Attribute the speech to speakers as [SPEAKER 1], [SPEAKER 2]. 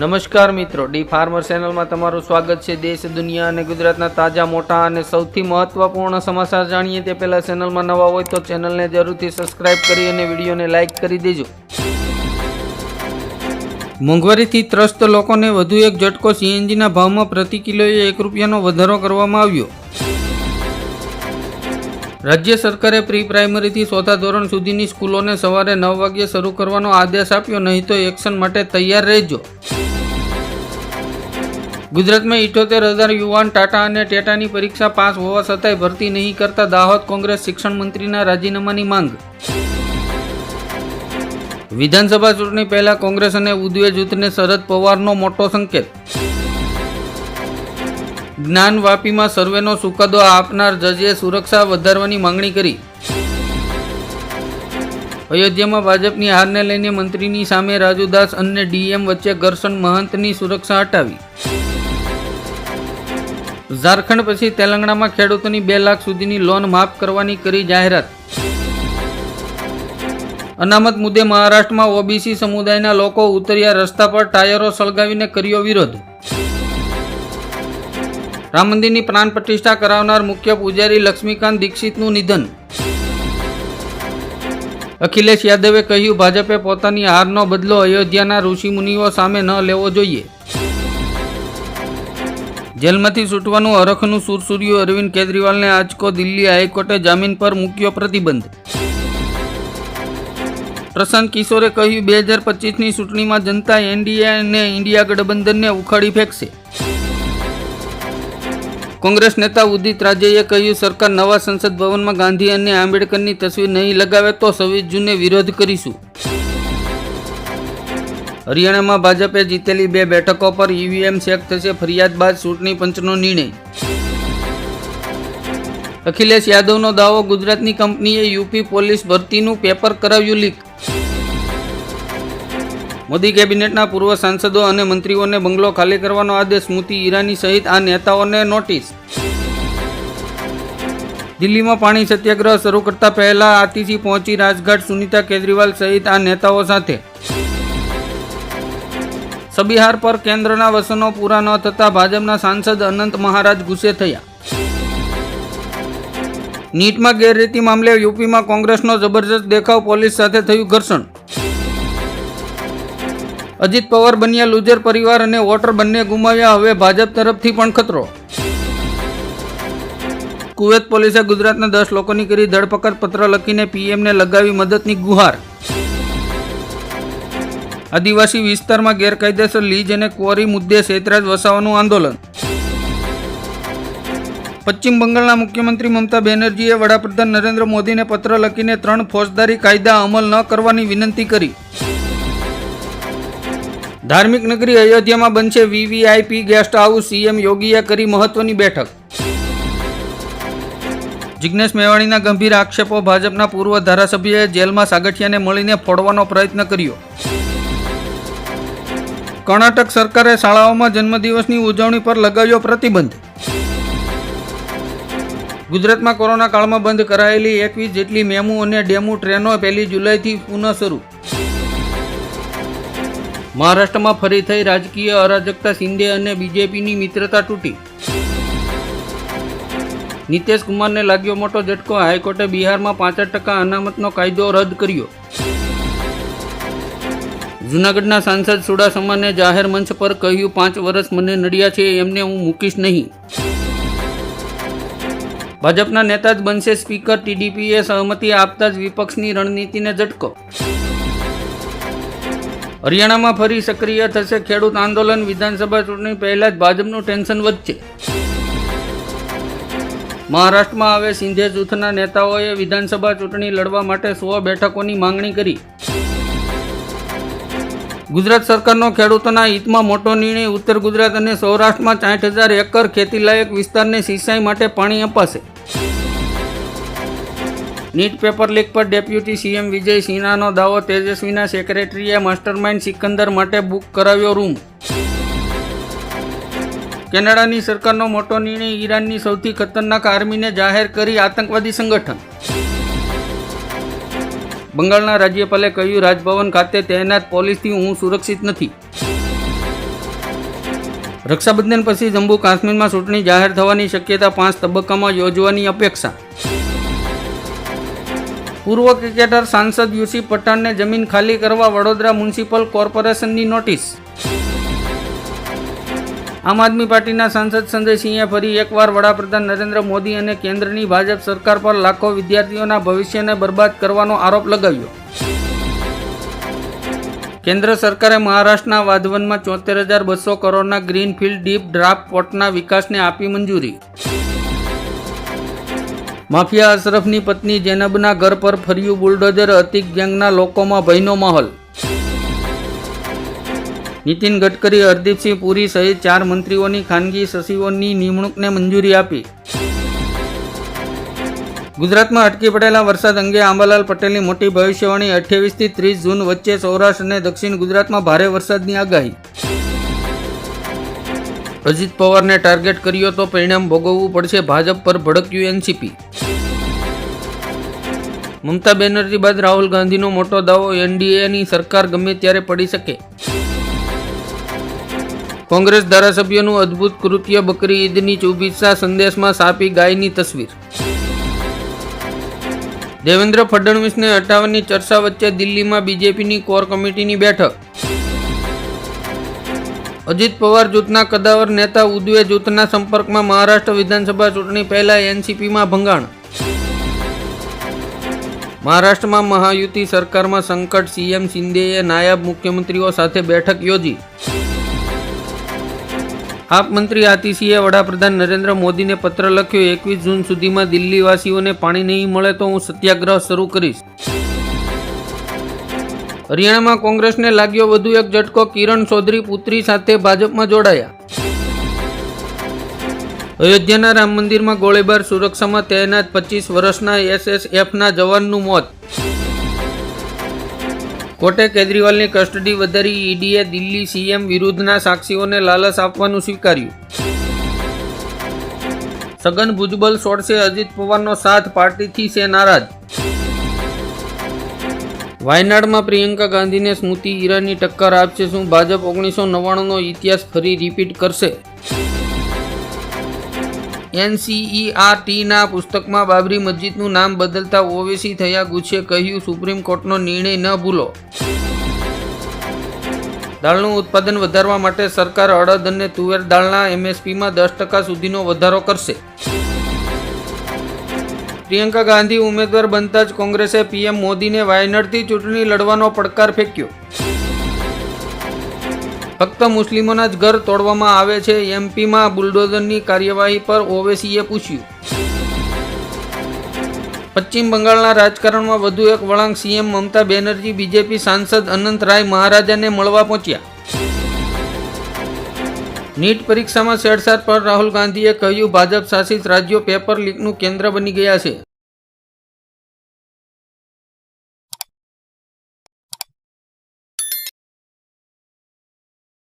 [SPEAKER 1] નમસ્કાર મિત્રો, D farmer ચેનલમાં તમારું સ્વાગત છે. દેશ, દુનિયા અને ગુજરાતના તાજા, મોટા અને સૌથી મહત્વપૂર્ણ સમાચાર જાણીએ તે પહેલાં ચેનલમાં નવા હોય તો ચેનલને જરૂરથી સબસ્ક્રાઇબ કરી અને વિડીયોને લાઇક કરી દેજો. મોંઘવારીથી ત્રસ્ત લોકોને વધુ એક ઝટકો સીએનજીના ભાવમાં પ્રતિ કિલોએ એક રૂપિયાનો વધારો કરવામાં આવ્યો. રાજ્ય સરકારે પ્રી પ્રાઇમરીથી ચોથા ધોરણ સુધીની સ્કૂલોને સવારે નવ વાગ્યે શરૂ કરવાનો આદેશ આપ્યો, નહીં તો એક્શન માટે તૈયાર રહેજો. ગુજરાતમાં ઇઠોતેર હજાર યુવાન ટાટા અને ટેટાની પરીક્ષા પાસ હોવા છતાંય ભરતી નહીં કરતા દાહોદ કોંગ્રેસ શિક્ષણ મંત્રીના રાજીનામાની માંગ. વિધાનસભા ચૂંટણી પહેલા કોંગ્રેસ અને ઉદ્વે જૂથને શરદ પવારનો મોટો સંકેત. જ્ઞાન વાપીમાં સર્વેનો ચુકાદો આપનાર જજે સુરક્ષા વધારવાની માંગણી કરી. અયોધ્યામાં ભાજપની હારને લઈને મંત્રીની સામે રાજુદાસ અને ડીએમ વચ્ચે ઘર્ષણ, મહંતની સુરક્ષા હટાવી. ઝારખંડ પછી તેલંગણામાં ખેડૂતોની બે લાખ સુધીની લોન માફ કરવાની કરી જાહેરાત. અનામત મુદ્દે મહારાષ્ટ્રમાં ઓબીસી સમુદાયના લોકો ઉતર્યા રસ્તા પર ટાયરો સળગાવીને કર્યો વિરોધ. રામ મંદિરની પ્રાણ પ્રતિષ્ઠા કરાવનાર મુખ્ય પૂજારી લક્ષ્મીકાંત દીક્ષિતનું નિધન. અખિલેશ યાદવે કહ્યું, ભાજપે પોતાની હારનો બદલો અયોધ્યાના ઋષિમુનિઓ સામે ન લેવો જોઈએ. જેલમાંથી છૂટવાનું અરખનું સુરસુર્યું અરવિંદ કેજરીવાલને આજકો દિલ્હી હાઈકોર્ટે જામીન પર મૂક્યો પ્રતિબંધ. પ્રશાંત કિશોરે કહ્યું, બે હજાર પચીસની ચૂંટણીમાં જનતા એનડીએ અને ઇન્ડિયા ગઠબંધનને ઉખાડી ફેંકશે. કોંગ્રેસ નેતા ઉદિત રાજેએ કહ્યું, સરકાર નવા સંસદ ભવનમાં ગાંધી અને આંબેડકરની તસવીર નહીં લગાવે તો છવ્વીસ જૂને વિરોધ કરીશું. હરિયાણામાં ભાજપે જીતેલી બે બેઠકો પર ઈવીએમ ચેક થશે ફરિયાદ બાદ ચૂંટણી પંચનો નિર્ણય. અખિલેશ યાદવનો દાવો ગુજરાતની કંપનીએ યુપી પોલીસ ભરતીનું પેપર કરાવ્યું લીક. મોદી કેબિનેટના પૂર્વ સાંસદો અને મંત્રીઓને બંગલો ખાલી કરવાનો આદેશ સ્મૃતિ ઈરાની સહિત આ નેતાઓને નોટિસ. દિલ્હીમાં પાણી સત્યાગ્રહ શરૂ કરતા પહેલા આતિથી પહોંચી રાજઘાટ સુનીતા કેજરીવાલ સહિત આ નેતાઓ સાથે. સબિહાર પર કેન્દ્રના વસનો પૂરા ન થતા ભાજપના સાંસદ અનંત મહારાજ ગુસ્સે થયા. નીટમાં ગેરરીતિ મામલે યુપીમાં કોંગ્રેસનો જબરજસ્ત દેખાવ પોલીસ સાથે થયું ઘર્ષણ. અજીત પવાર બન્યા લુજર પરિવાર અને વોટર બંને ગુમાવ્યા, હવે ભાજપ તરફથી પણ ખતરો. કુવેત પોલીસે ગુજરાતના દસ લોકોની કરી ધરપકડ, પત્ર લખીને પીએમને લગાવી મદદની ગુહાર. આદિવાસી વિસ્તારમાં ગેરકાયદેસર લીજ અને ક્વોરી મુદ્દે શેતરાજ વસાવાનું આંદોલન. પશ્ચિમ બંગાળના મુખ્યમંત્રી મમતા બેનર્જીએ વડાપ્રધાન નરેન્દ્ર મોદીને પત્ર લખીને ત્રણ ફોજદારી કાયદા અમલ ન કરવાની વિનંતી કરી. ધાર્મિક નગરી અયોધ્યામાં બનશે વીવીઆઈપી ગેસ્ટ હાઉસ, સીએમ યોગીએ કરી મહત્વની બેઠક. જિજ્ઞેશ મેવાણીના ગંભીર આક્ષેપો ભાજપના પૂર્વ ધારાસભ્યએ જેલમાં સાગઠિયાને મળીને ફોડવાનો પ્રયત્ન કર્યો. કર્ણાટક સરકારે શાળાઓમાં જન્મદિવસની ઉજવણી પર લગાવ્યો પ્રતિબંધ. ગુજરાતમાં કોરોના કાળમાં બંધ કરાયેલી એકવીસ જેટલી મેમુ અને ડેમુ ટ્રેનો પહેલી જુલાઈથી પુનઃ શરૂ. મહારાષ્ટ્રમાં ફરી થઈ રાજકીય અરાજકતા શિંદે અને બીજેપીની મિત્રતા તૂટી. નીતિશ કુમારને લાગ્યો મોટો ઝટકો. હાઈકોર્ટે બિહારમાં પાંસઠ ટકા અનામતનો કાયદો રદ કર્યો. જૂનાગઢના સાંસદ સુડાસમાને જાહેર મંચ પર કહ્યું, પાંચ વર્ષ મને નડ્યા છે, એમને હું મૂકીશ નહીં. ભાજપના નેતા જ બનશે સ્પીકર, ટીડીપીએ સહમતિ આપતા જ વિપક્ષની રણનીતિને ઝટકો. હરિયાણામાં ફરી સક્રિય થશે ખેડૂત આંદોલન, વિધાનસભા ચૂંટણી પહેલા જ ભાજપનું ટેન્શન વધશે. મહારાષ્ટ્રમાં હવે સિંધે જૂથના નેતાઓએ વિધાનસભા ચૂંટણી લડવા માટે સો બેઠકોની માંગણી કરી. ગુજરાત સરકારનો ખેડૂતોના હિતમાં મોટો નિર્ણય ઉત્તર ગુજરાત અને સૌરાષ્ટ્રમાં સાઠ હજાર એકર ખેતીલાયક વિસ્તારને સિંચાઈ માટે પાણી અપાશે. નીટ પેપર લીક પર ડેપ્યુટી સીએમ વિજય સિન્હાનો દાવો તેજસ્વીના સેક્રેટરીએ માસ્ટરમાઇન્ડ સિકંદર માટે બુક કરાવ્યો રૂમ. કેનેડાની સરકારનો મોટો નિર્ણય ઈરાનની સૌથી ખતરનાક આર્મીને જાહેર કરી આતંકવાદી સંગઠન. બંગાળના રાજ્યપાલે કહ્યું, રાજભવન ખાતે તહેનાત પોલીસથી હું સુરક્ષિત નથી. રક્ષાબંધન પછી જમ્મુ કાશ્મીરમાં ચૂંટણી જાહેર થવાની શક્યતા પાંચ તબક્કામાં યોજવાની અપેક્ષા. પૂર્વ ક્રિકેટર સાંસદ યુસી પઠાણને જમીન ખાલી કરવા વડોદરા મ્યુનિસિપલ કોર્પોરેશનની નોટિસ. આમ આદમી પાર્ટીના સાંસદ સંજયસિંહે ફરી એકવાર વડાપ્રધાન નરેન્દ્ર મોદી અને કેન્દ્રની ભાજપ સરકાર પર લાખો વિદ્યાર્થીઓના ભવિષ્યને બરબાદ કરવાનો આરોપ લગાવ્યો. કેન્દ્ર સરકારે મહારાષ્ટ્રના વાધવનમાં ચોતેર હજાર બસો કરોડના ગ્રીનફિલ્ડ ડીપ ડ્રાફ્ટ પોર્ટના વિકાસને આપી મંજૂરી. માફિયા અશરફની પત્ની જેનબના ઘર પર ફર્યું બુલડોઝર અતિક ગેંગના લોકોમાં ભયનો માહોલ. નીતિન ગડકરી, હરદીપસિંહ પુરી સહિત ચાર મંત્રીઓની ખાનગી સચિવોની નિમણૂકને મંજૂરી આપી. ગુજરાતમાં અટકી પડેલા વરસાદ અંગે આંબાલાલ પટેલની મોટી ભવિષ્યવાણી અઠ્યાવીસથી ત્રીસ જૂન વચ્ચે સૌરાષ્ટ્ર અને દક્ષિણ ગુજરાતમાં ભારે વરસાદની આગાહી. અજીત પવારને ટાર્ગેટ કર્યો તો પરિણામ ભોગવવું પડશે ભાજપ પર ભડક્યું એનસીપી. મમતા બેનર્જી બાદ રાહુલ ગાંધીનો મોટો દાવો એનડીએની સરકાર ગમે ત્યારે પડી શકે. કોંગ્રેસ ધારાસભ્યનું અદ્ભુત કૃત્ય બકરી ઈદની શુભેચ્છા સંદેશમાં સાપી ગાયની તસવીર. દેવેન્દ્ર ફડણવીસને હટાવવાની ચર્ચા વચ્ચે દિલ્હીમાં બીજેપીની કોર કમિટીની બેઠક. અજીત પવાર જૂથના કદાવર નેતા ઉદવે જૂથના સંપર્કમાં મહારાષ્ટ્ર વિધાનસભા ચૂંટણી પહેલા એનસીપીમાં ભંગાણ. મહારાષ્ટ્રમાં મહાયુતિ સરકારમાં સંકટ, સીએમ શિંદેએ નાયબ મુખ્યમંત્રીઓ સાથે બેઠક યોજી. આપ આતિશીએ વડાપ્રધાન નરેન્દ્ર મોદીને પત્ર લખ્યો, એકવીસ જૂન સુધીમાં દિલ્હીવાસીઓને પાણી નહીં મળે તો હું સત્યાગ્રહ શરૂ કરીશ. હરિયાણામાં કોંગ્રેસને લાગ્યો વધુ એક ઝટકો, કિરણ ચૌધરી પુત્રી સાથે ભાજપમાં જોડાયા. અયોધ્યાના રામ મંદિરમાં ગોળીબાર સુરક્ષામાં તૈનાત પચીસ વર્ષના એસએસએફના જવાનનું મોત. કોર્ટે કેજરીવાલની કસ્ટડી વધારી ઈડીએ દિલ્હી સીએમ વિરુદ્ધના સાક્ષીઓને લાલચ આપવાનું સ્વીકાર્યું. સગન ભુજબલ છોડશે અજીત પવારનો સાથ, પાર્ટીથી છે નારાજ. વાયનાડમાં પ્રિયંકા ગાંધીને સ્મૃતિ ઈરાની ટક્કર આપશે શું ભાજપ ઓગણીસો નવ્વાણુંનો ઇતિહાસ ફરી રિપીટ કરશે? એનસીઈઆરટીના પુસ્તકમાં બાબરી મસ્જિદનું નામ બદલતા ઓવેસી થયા ગુચ્છે કહ્યું, સુપ્રીમ કોર્ટનો નિર્ણય ન ભૂલો. દાળનું ઉત્પાદન વધારવા માટે સરકાર અડદ અને તુવેર દાળના એમએસપીમાં દસ ટકા સુધીનો વધારો કરશે. પ્રિયંકા ગાંધી ઉમેદવાર બનતા જ કોંગ્રેસે પીએમ મોદીને વાયનાડથી ચૂંટણી લડવાનો પડકાર ફેંક્યો. ફક્ત મુસ્લિમોના જ ઘર તોડવામાં આવે છે. એમપીમાં બુલડોઝરની કાર્યવાહી પર ઓવેસીએ પૂછ્યું. પશ્ચિમ બંગાળના રાજકારણમાં વધુ એક વળાંક સીએમ મમતા બેનર્જી બીજેપી સાંસદ અનંત રાય મહારાજાને મળવા પહોંચ્યા. નીટ પરીક્ષામાં છેડછાડ પર રાહુલ ગાંધીએ કહ્યું, ભાજપ શાસિત રાજ્યો પેપર લીકનું કેન્દ્ર બની ગયા છે.